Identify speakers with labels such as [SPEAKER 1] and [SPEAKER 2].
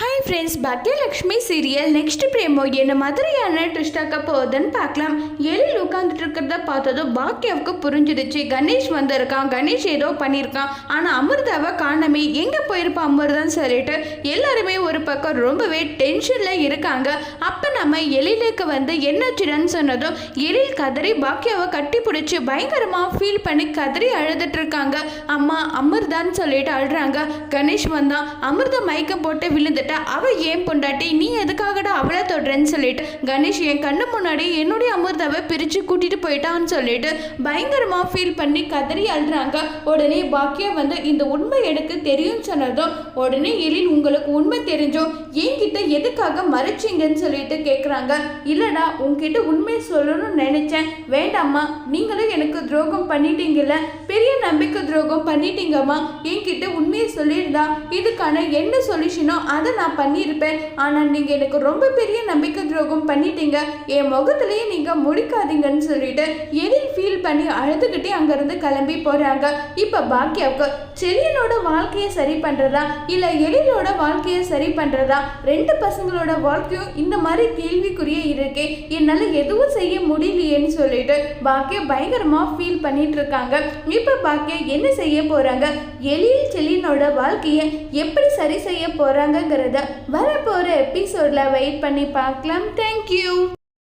[SPEAKER 1] Hi friends Bhagyalakshmi serial next promo என்ன மாதிரியான ட்விஸ்டாக்க போகுதுன்னு பார்க்கலாம். எழில் உட்காந்துட்டு இருக்கிறத பார்த்ததும் பாக்கியாவுக்கு புரிஞ்சிடுச்சு. கணேஷ் வந்திருக்கான் கணேஷ் ஏதோ பண்ணியிருக்கான். ஆனால் அமிர்தாவை காணமே எங்கே போயிருப்பா அமிர்தான்னு சொல்லிட்டு எல்லாருமே ஒரு பக்கம் ரொம்பவே டென்ஷனில் இருக்காங்க. அப்போ நம்ம எழிலுக்கு வந்து என்னாச்சுன்னு சொன்னதும் எழில் கதறி பாக்கியாவை கட்டி பிடிச்சி பயங்கரமாக ஃபீல் பண்ணி கதறி அழுதுட்டு இருக்காங்க. அம்மா அமிர்தான்னு சொல்லிட்டு அழுறாங்க. கணேஷ் வந்தான். அமிர்தா மயக்கம் போட்டு விழுந்து அவ ஏன் பொண்டாட்டி? நீ எதுக்காகடா அவளை தொடுறேன்னு சொல்லிட்டு கணேஷ் என் கண்ணு முன்னாடி என்னுடைய அமிர்தாவை பிரித்து கூட்டிட்டு போயிட்டான்னு சொல்லிட்டு பயங்கரமா ஃபீல் பண்ணி கதறி அழுறாங்க. உடனே பாக்கியா வந்து இந்த உண்மை எனக்கு தெரியும் சொன்னதும் உடனே எழில் உங்களுக்கு உண்மை தெரிஞ்சோம் என்கிட்ட எதுக்காக மறைச்சிங்கன்னு சொல்லிட்டு கேட்குறாங்க இல்லடா உன்கிட்ட உண்மையை சொல்லணும்னு நினைச்சேன். வேண்டாம்மா நீங்களும் எனக்கு துரோகம் பண்ணிட்டீங்கல்ல. பெரிய நம்பிக்கை துரோகம் பண்ணிட்டீங்கம்மா. என்கிட்ட உண்மையை சொல்லியிருந்தா இதுக்கான என்ன சொல்யூஷனோ அதை நான் பண்ணியிருப்பேன். ஆனால் நீங்கள் எனக்கு ரொம்ப பெரிய நம்பிக்கை துரோகம் பண்ணிட்டீங்க. என் முகத்திலேயே நீங்கள் முடிக்காதீங்கன்னு சொல்லிட்டு எழில் ஃபீல் பண்ணி அழுதுகிட்டே அங்கேருந்து கிளம்பி போகிறாங்க இப்போ பாக்கியாவுக்கு செலியனோட வாழ்க்கையை சரி பண்ணுறதா இல்லை எழிலோட வாழ்க்கையை சரி பண்ணுறதா ரெண்டு பசங்களோட வாழ்க்கையும் இந்த மாதிரி கேள்விக்குறியே இருக்கே. என்னால் எதுவும் செய்ய முடியலையேன்னு சொல்லிட்டு பாக்கியா பயங்கரமாக ஃபீல் பண்ணிட்டு இருக்காங்க இப்போ பாக்கியா என்ன செய்ய போகிறாங்க எலியில் செலினோட வாழ்க்கையை எப்படி சரி செய்ய போகிறாங்கங்கிறத வரப்போகிற எபிசோடில் வெயிட் பண்ணி பார்க்கலாம். தேங்க்யூ